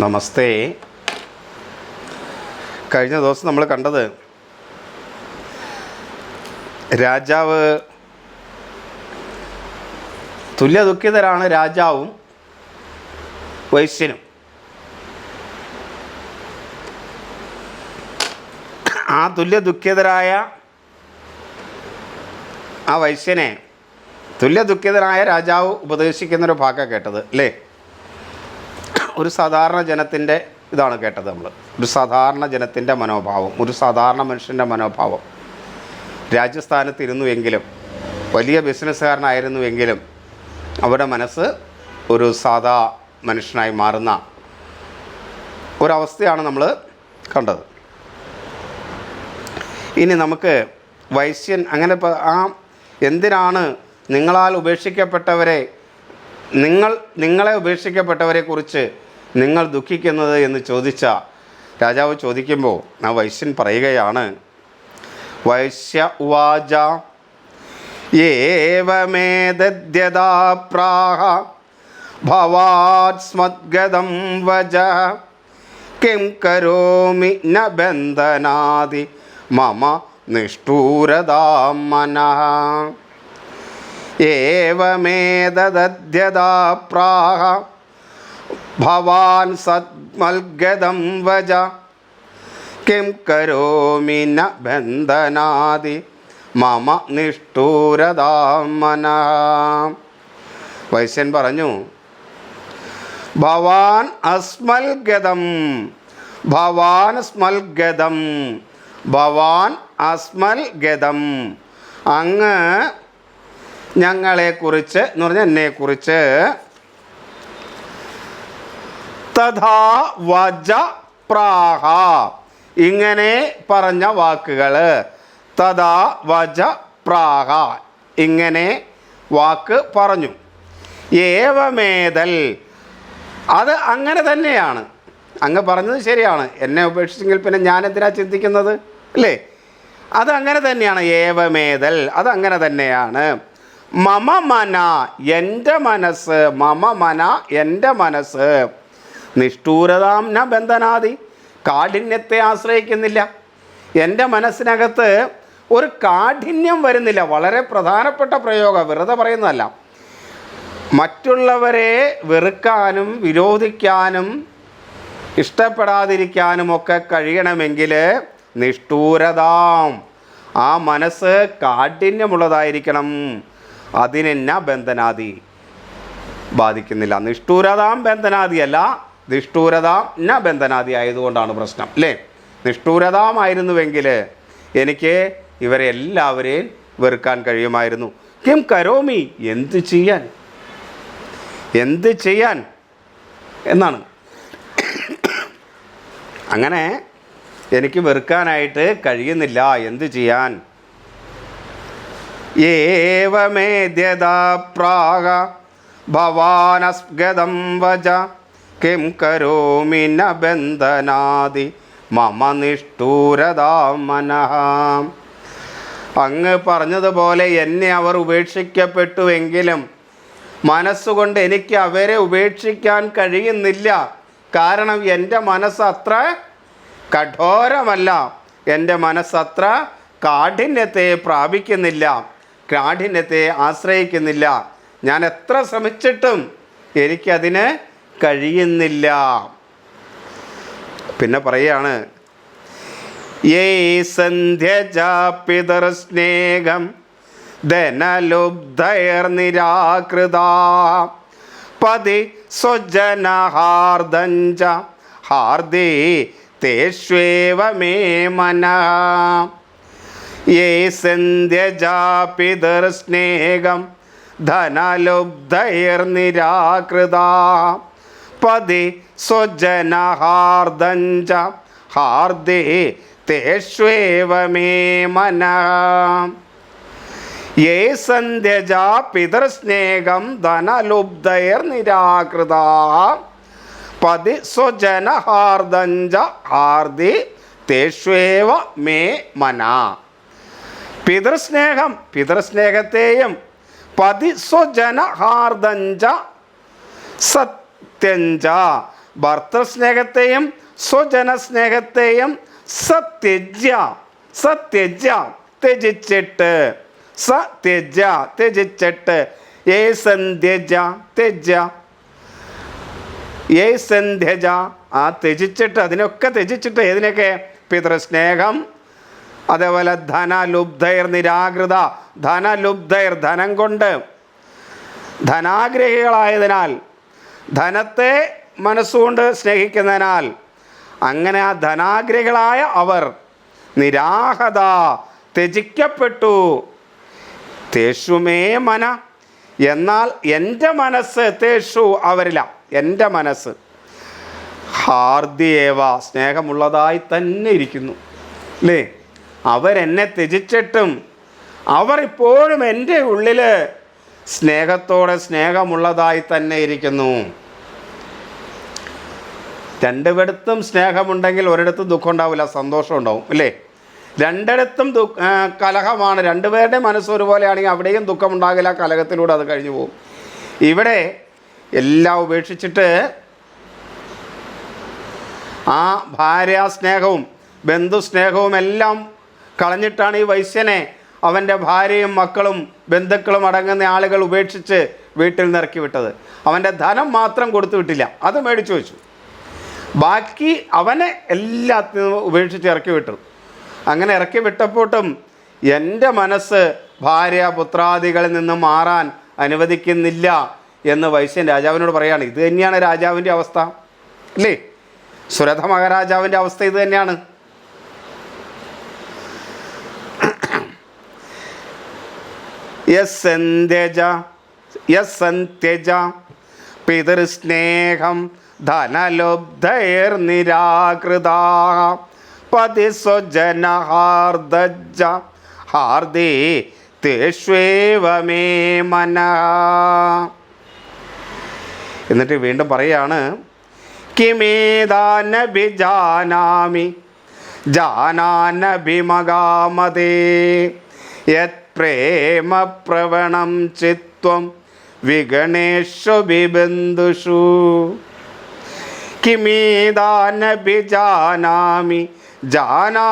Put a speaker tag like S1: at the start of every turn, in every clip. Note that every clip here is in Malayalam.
S1: നമസ്തേ. കഴിഞ്ഞ ദിവസം നമ്മൾ കണ്ടത് രാജാവ് തുല്യ ദുഃഖിതരാണ് രാജാവും വൈശ്യനും. ആ തുല്യ ദുഃഖിതരായ ആ വൈശ്യനെ തുല്യ ദുഃഖിതനായ രാജാവ് ഉപദേശിക്കുന്നൊരു ഭാഗം കേട്ടത് അല്ലേ? ഒരു സാധാരണ ജനത്തിന്റെ ഇതാണ് കേട്ടത് നമ്മൾ. ഒരു സാധാരണ ജനത്തിന്റെ മനോഭാവം ഒരു സാധാരണ മനുഷ്യന്റെ മനോഭാവം. രാജ്യസ്ഥാനത്തിരുന്നുവെങ്കിലും വലിയ ബിസിനസ്സുകാരനായിരുന്നുവെങ്കിലും അവരുടെ മനസ്സ് ഒരു സാധാ മനുഷ്യനായി മാറുന്ന ഒരവസ്ഥയാണ് നമ്മൾ കണ്ടത്. ഇനി നമുക്ക് വൈശ്യൻ അങ്ങനെ ആ എന്തിനാണ് നിങ്ങളാൽ ഉപേക്ഷിക്കപ്പെട്ടവരെ നിങ്ങൾ നിങ്ങളെ ഉപേക്ഷിക്കപ്പെട്ടവരെ കുറിച്ച് നിങ്ങൾ ദുഃഖിക്കുന്നത് എന്ന് ചോദിച്ച രാജാവ് ചോദിക്കുമ്പോൾ ആ വൈശ്യൻ പറയുകയാണ് വൈശ്യ ഉവാച ഏവമേദ്യതാപ്രാഹ ഭവാത്സ്മദ്ഗതം വജ. കിം കരോമി ന ബന്ധനാദി മമ നിഷ്ഠൂരതാം മനഃ ഭവാൻ സത്മൽഗതം വജ. കിം കരോമി ന ബന്ധനാദി. മമ നിഷ്ഠൂരതാമന മനഃ വൈശ്യൻ പറഞ്ഞു ഭവാൻ അസ്മൽഗതം ഭവാൻ സ്മൽഗതം ഭവാൻ അസ്മൽഗതം അങ്ങ് ഞങ്ങളെക്കുറിച്ച് എന്ന് പറഞ്ഞാൽ എന്നെക്കുറിച്ച് തഥാ വജ പ്രാഹ. ഇങ്ങനെ പറഞ്ഞ വാക്കുകൾ തഥാ വജ പ്രാഹ. ഇങ്ങനെ വാക്ക് പറഞ്ഞു. ഏവമേതൽ. അത് അങ്ങനെ തന്നെയാണ്. അങ്ങ് പറഞ്ഞത് ശരിയാണ്. എന്നെ ഉപേക്ഷിച്ചെങ്കിൽ പിന്നെ ഞാൻ എന്തിനാ ചിന്തിക്കുന്നത്? അല്ലേ? അത് അങ്ങനെ തന്നെയാണ്. ഏവമേതൽ. അത് അങ്ങനെ തന്നെയാണ്. മമ മന എന്റെ മനസ്സ്. മമ മന എന്റെ മനസ്സ്. നിഷ്ഠൂരതാം ന ബന്ധനാദി. കാഠിന്യത്തെ ആശ്രയിക്കുന്നില്ല. എന്റെ മനസ്സിനകത്ത് ഒരു കാഠിന്യം വരുന്നില്ല. വളരെ പ്രധാനപ്പെട്ട പ്രയോഗം. വെറുതെ പറയുന്നതല്ല. മറ്റുള്ളവരെ വെറുക്കാനും വിരോധിക്കാനും ഇഷ്ടപ്പെടാതിരിക്കാനും ഒക്കെ കഴിയണമെങ്കിൽ നിഷ്ഠൂരതാം. ആ മനസ്സ് കാഠിന്യമുള്ളതായിരിക്കണം. അതിനെന്ന ബന്ധനാദി ബാധിക്കുന്നില്ല. നിഷ്ഠൂരതാം ബന്ധനാദിയല്ല. നിഷ്ഠൂരതാം ന ബന്ധനാദി ആയതുകൊണ്ടാണ് പ്രശ്നം അല്ലേ നിഷ്ഠൂരതാമായിരുന്നുവെങ്കിൽ എനിക്ക് ഇവരെ എല്ലാവരെയും വെറുക്കാൻ കഴിയുമായിരുന്നു. കിം കരോമി എന്ത് ചെയ്യാൻ? എന്ത് ചെയ്യാൻ? എന്നാണ്. അങ്ങനെ എനിക്ക് വെറുക്കാനായിട്ട് കഴിയുന്നില്ല എന്ത് ചെയ്യാൻ? ഏവമേദ്യതാ പ്രാഗ ഭവാനസ്ഗതം വജ കിം കരോമി നബന്ധനാദി ബന്ധനാദി മമ നിഷ്ഠൂരതാ മനഃ അങ്ങ് പറഞ്ഞതുപോലെ എന്നെ അവർ ഉപേക്ഷിക്കപ്പെട്ടുവെങ്കിലും മനസ്സുകൊണ്ട് എനിക്ക് അവരെ ഉപേക്ഷിക്കാൻ കഴിയുന്നില്ല. കാരണം എന്റെ മനസ്സത്ര കഠോരമല്ല. എന്റെ മനസ്സത്ര കാഠിന്യത്തെ പ്രാപിക്കുന്നില്ല. കാഠിന്യത്തെ ആശ്രയിക്കുന്നില്ല. ഞാൻ എത്ര ശ്രമിച്ചിട്ടും എനിക്കതിന് കഴിയുന്നില്ല. പിന്നെ പറയാണ് യേ സന്ധ്യജാപിതർസ്നേഹം ധനലുബ്ധൈർനിരാകൃത പതി സ്വജനഹാർദഞ്ച ഹാർദേ തേഷ്വേവ മന. യേ സന്ധ്യജാപിതർസ്നേഹം ധനലുബ്ധൈർനിരാകൃത പതി സ്വജനഹാർദഞ്ച ഹാർദേ തേഷ്വേവമേ മന. യേ സന്ധ്യജ പിതൃസ്നേഹം ധനലുബ്ധൈർനിരാകൃത പതി സ്വജനഹാർദഞ്ച ഹാർദി തേഷ്വേവ മേ മന. പിതൃസ്നേഹം പിതൃസ്നേഹത്തെയും പതി സ്വജനഹാർദഞ്ച സത്യഞ്ച. ഭർത്തൃസ്നേഹത്തെയും സ്വജനസ്നേഹത്തെയും സത്യജ്യ സത്യജ ത്യജിച്ചിട്ട്. സത്യജ ത്യജിച്ചിട്ട്. ഏ സന്ധ്യജ ത്യജ ഏ സന്ധ്യജ ആ ത്യജിച്ചിട്ട് അതിനൊക്കെ ത്യജിച്ചിട്ട് ഏതിനൊക്കെ? പിതൃസ്നേഹം. അതേപോലെ ധനലുബ്ധയർ നിരാകൃത. ധനലുബ്ധയർ ധനം കൊണ്ട് ധനാഗ്രഹികളായതിനാൽ ധനത്തെ മനസ്സുകൊണ്ട് സ്നേഹിക്കുന്നതിനാൽ അങ്ങനെ ആ ധനാഗ്രഹികളായ അവർ നിരാഹത ത്യജിക്കപ്പെട്ടു. തേഷുമേ മന. എന്നാൽ എന്റെ മനസ്സ് തേഷു അവരില. എന്റെ മനസ്സ്. ഹാർദിയേവ സ്നേഹമുള്ളതായി തന്നെ ഇരിക്കുന്നു. അല്ലേ അവരെന്നെ ത്യജിച്ചിട്ടും അവർ ഇപ്പോഴും എന്റെ ഉള്ളിൽ സ്നേഹത്തോടെ സ്നേഹമുള്ളതായി തന്നെ ഇരിക്കുന്നു. രണ്ടിടത്തും സ്നേഹമുണ്ടെങ്കിൽ ഒരിടത്തും ദുഃഖം ഉണ്ടാവില്ല സന്തോഷം ഉണ്ടാവും അല്ലേ രണ്ടിടത്തും ദു കലഹമാണ്. രണ്ടുപേരുടെ മനസ്സ് ഒരുപോലെയാണെങ്കിൽ അവിടെയും ദുഃഖമുണ്ടാകില്ല കലഹത്തിലൂടെ അത് കഴിഞ്ഞു പോകും. ഇവിടെ എല്ലാം ഉപേക്ഷിച്ചിട്ട് ആ ഭാര്യ സ്നേഹവും ബന്ധുസ്നേഹവും എല്ലാം കളഞ്ഞിട്ടാണ് ഈ വൈശ്യനെ അവന്റെ ഭാര്യയും മക്കളും ബന്ധുക്കളും അടങ്ങുന്ന ആളുകൾ ഉപേക്ഷിച്ച് വീട്ടിൽ നിറക്കി വിട്ടത്. അവന്റെ ധനം മാത്രം കൊടുത്തു വിട്ടില്ല. അത് മേടിച്ചു വെച്ചു. ബാക്കി അവനെ എല്ലാത്തിനും ഉപേക്ഷിച്ച് ഇറക്കി വിട്ടു. അങ്ങനെ ഇറക്കി വിട്ടപ്പോട്ടും എന്റെ മനസ്സ് ഭാര്യ പുത്രാദികളിൽ നിന്ന് മാറാൻ അനുവദിക്കുന്നില്ല എന്ന് വൈശ്യൻ രാജാവിനോട് പറയുകയാണ് ഇത് തന്നെയാണ് രാജാവിന്റെ അവസ്ഥ. അല്ലേ സുരഥ മഹാരാജാവിന്റെ അവസ്ഥ ഇത് തന്നെയാണ്. യസന്ത്യജ പിതൃസ്നേഹം ധനലുബ്ധൈർ നിരാകൃത പതിസ്വജന ഹാർദജ ഹാർദേ തേഷ്വേവ മന. എന്നിട്ട് വീണ്ടും പറയാണ് കിമേദാനബി ജാനാമി ജാനാനഭിമകാമതേ. യത് പ്രേമപ്രവണം ചിത്വം വിഗണേഷു ബിബന്ധുഷു. കിമീദാനഭി ജാനാമി ജാനാനഭിമകാമതേ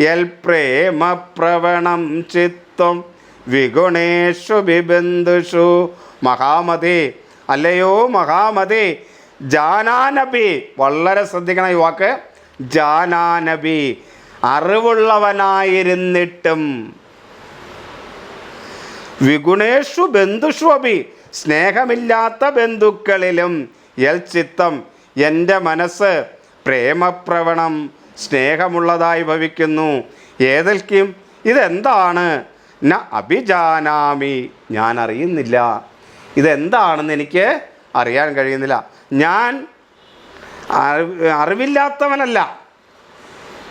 S1: യൽ പ്രേമപ്രവണം ചിത്വം വിഗുണേഷു ബിബന്ധുഷു. മഹാമതേ അല്ലയോ മഹാമതേ ജാനാനബി വളരെ ശ്രദ്ധിക്കണം ഈ വാക്ക് ജാനാനബി അറിവുള്ളവനായിരുന്നിട്ടും. വിഗുണേഷു ബന്ധുഷു അഭി സ്നേഹമില്ലാത്ത ബന്ധുക്കളിലും യൽ ചിത്തം എന്റെ മനസ്സ് പ്രേമപ്രവണം സ്നേഹമുള്ളതായി ഭവിക്കുന്നു. ഏതൽക്കും ഇതെന്താണ്? ന അഭിജാനാമി. ഞാൻ അറിയുന്നില്ല ഇതെന്താണെന്ന് എനിക്ക് അറിയാൻ കഴിയുന്നില്ല. ഞാൻ അറിവില്ലാത്തവനല്ല.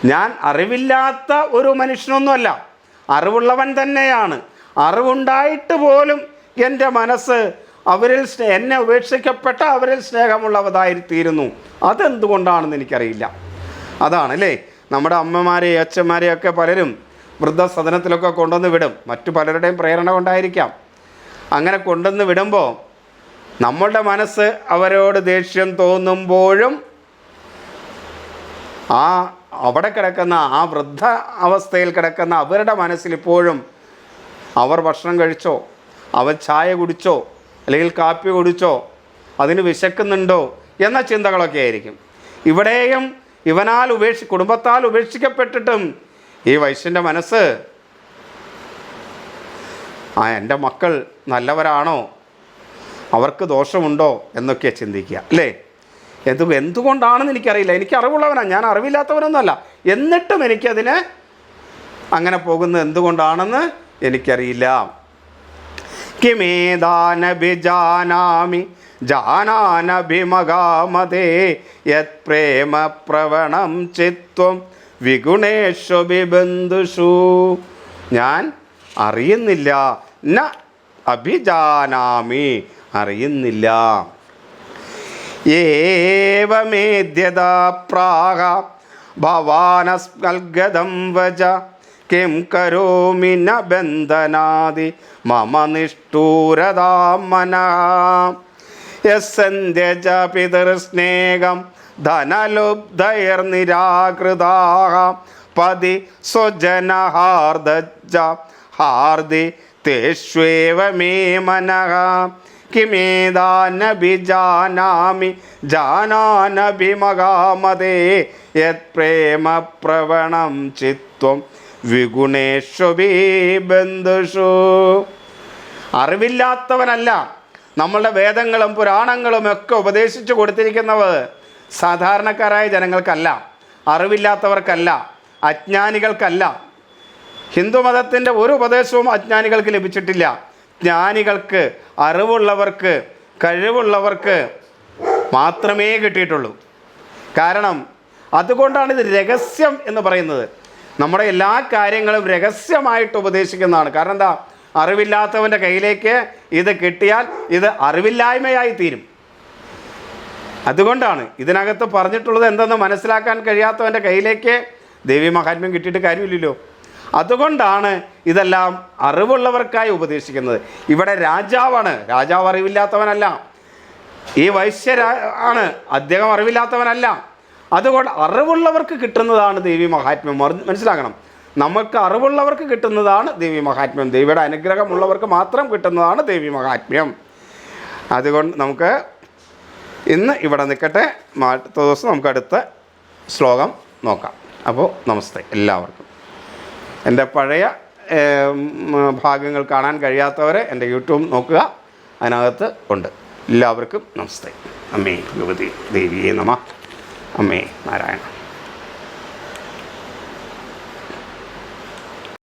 S1: ഞാൻ അറിവില്ലാത്ത ഒരു മനുഷ്യനൊന്നുമല്ല. അറിവുള്ളവൻ തന്നെയാണ്. അറിവുണ്ടായിട്ട് പോലും എന്റെ മനസ്സ് അവരിൽ എന്നെ ഉപേക്ഷിക്കപ്പെട്ട അവരിൽ സ്നേഹമുള്ളവതായിത്തീരുന്നു. അതെന്തുകൊണ്ടാണെന്ന് എനിക്കറിയില്ല. അതാണ് അല്ലേ നമ്മുടെ അമ്മമാരെയും അച്ഛന്മാരെയും ഒക്കെ പലരും വൃദ്ധസദനത്തിലൊക്കെ കൊണ്ടുവന്ന് വിടും. മറ്റു പലരുടെയും പ്രേരണ കൊണ്ടായിരിക്കാം. അങ്ങനെ കൊണ്ടുവന്ന് വിടുമ്പോൾ നമ്മളുടെ മനസ്സ് അവരോട് ദേഷ്യം തോന്നുമ്പോഴും ആ അവിടെ കിടക്കുന്ന ആ വൃദ്ധ അവസ്ഥയിൽ കിടക്കുന്ന അവരുടെ മനസ്സിലിപ്പോഴും അവർ ഭക്ഷണം കഴിച്ചോ അവർ ചായ കുടിച്ചോ അല്ലെങ്കിൽ കാപ്പി കുടിച്ചോ അതിന് വിശക്കുന്നുണ്ടോ എന്ന ചിന്തകളൊക്കെ ആയിരിക്കും. ഇവിടെയും ഇവനാൽ ഉപേക്ഷി കുടുംബത്താൽ ഉപേക്ഷിക്കപ്പെട്ടിട്ടും ഈ വൈശ്യന്റെ മനസ്സ് ആ എന്റെ മക്കൾ നല്ലവരാണോ? അവർക്ക് ദോഷമുണ്ടോ എന്നൊക്കെ ചിന്തിക്കുക അല്ലേ? എന്തു എന്തുകൊണ്ടാണെന്ന് എനിക്കറിയില്ല. എനിക്ക് അറിവുള്ളവനാണ് ഞാൻ അറിവില്ലാത്തവനൊന്നുമല്ല. എന്നിട്ടും എനിക്കതിന് അങ്ങനെ പോകുന്നത് എന്തുകൊണ്ടാണെന്ന് എനിക്കറിയില്ല. കിമേദാനഭിജാനാമി യത് പ്രേമപ്രവണം ചിത്വം വിഗുണേഷു ഞാൻ അറിയുന്നില്ല. ന അഭിജാനാമി അറിയുന്നില്ല. ഭവാനസ്മൽഗതം വജ കിം കരോമി ന ബന്ധനാദി മമ നിഷ്ഠൂരതാം മനഃ. യസന്ധ്യജ പിതൃസ്നേഹം ധനലുബ്ധൈർനിരാകൃതാ പതി സ്വജനഹാർദജ ഹാർദി തേഷ്വേവ മേ മനഃ. കിമേതാനഭി ജാനാമി ജാനാനഭി യത് പ്രേമ പ്രവണം ചിത്വം വിഗുണേശ്വഭി ബന്ധുഷു. അറിവില്ലാത്തവനല്ല നമ്മളുടെ വേദങ്ങളും പുരാണങ്ങളും ഒക്കെ ഉപദേശിച്ചു കൊടുത്തിരിക്കുന്നവർ സാധാരണക്കാരായ ജനങ്ങൾക്കല്ല അറിവില്ലാത്തവർക്കല്ല അജ്ഞാനികൾക്കല്ല. ഹിന്ദുമതത്തിന്റെ ഒരു ഉപദേശവും അജ്ഞാനികൾക്ക് ലഭിച്ചിട്ടില്ല. ജ്ഞാനികൾക്ക് അറിവുള്ളവർക്ക് കഴിവുള്ളവർക്ക് മാത്രമേ കിട്ടിയിട്ടുള്ളൂ. കാരണം അതുകൊണ്ടാണ് ഇത് രഹസ്യം എന്ന് പറയുന്നത്. നമ്മുടെ എല്ലാ കാര്യങ്ങളും രഹസ്യമായിട്ട് ഉപദേശിക്കുന്നതാണ്. കാരണം എന്താ? അറിവില്ലാത്തവന്റെ കയ്യിലേക്ക് ഇത് കിട്ടിയാൽ ഇത് അറിവില്ലായ്മയായി തീരും. അതുകൊണ്ടാണ് ഇതിനകത്ത് പറഞ്ഞിട്ടുള്ളത് എന്തെന്ന് മനസ്സിലാക്കാൻ കഴിയാത്തവന്റെ കയ്യിലേക്ക് ദേവി മഹാത്മ്യം കിട്ടിയിട്ട് കാര്യമില്ലല്ലോ. അതുകൊണ്ടാണ് ഇതെല്ലാം അറിവുള്ളവർക്കായി ഉപദേശിക്കുന്നത്. ഇവിടെ രാജാവാണ്. രാജാവ് അറിവില്ലാത്തവനല്ല. ഈ വൈശ്യ ആണ്. അദ്ദേഹം അറിവില്ലാത്തവനല്ല. അതുകൊണ്ട് അറിവുള്ളവർക്ക് കിട്ടുന്നതാണ് ദേവി മഹാത്മ്യം. മനസ്സിലാക്കണം. നമുക്ക് അറിവുള്ളവർക്ക് കിട്ടുന്നതാണ് ദേവി മഹാത്മ്യം. ദേവിയുടെ അനുഗ്രഹമുള്ളവർക്ക് മാത്രം കിട്ടുന്നതാണ് ദേവി മഹാത്മ്യം. അതുകൊണ്ട് നമുക്ക് ഇന്ന് ഇവിടെ നിൽക്കട്ടെ. അടുത്ത ദിവസം നമുക്ക് അടുത്ത ശ്ലോകം നോക്കാം. അപ്പോൾ നമസ്തേ. എല്ലാവർക്കും. എന്റെ പഴയ ഭാഗങ്ങൾ കാണാൻ കഴിയാത്തവരെ എന്റെ യൂട്യൂബ് നോക്കുക. അതിനകത്ത് ഉണ്ട്. എല്ലാവർക്കും നമസ്തേ. അമ്മേ ഭഗവതി ദേവിയെ നമ. അമ്മേ നാരായണ.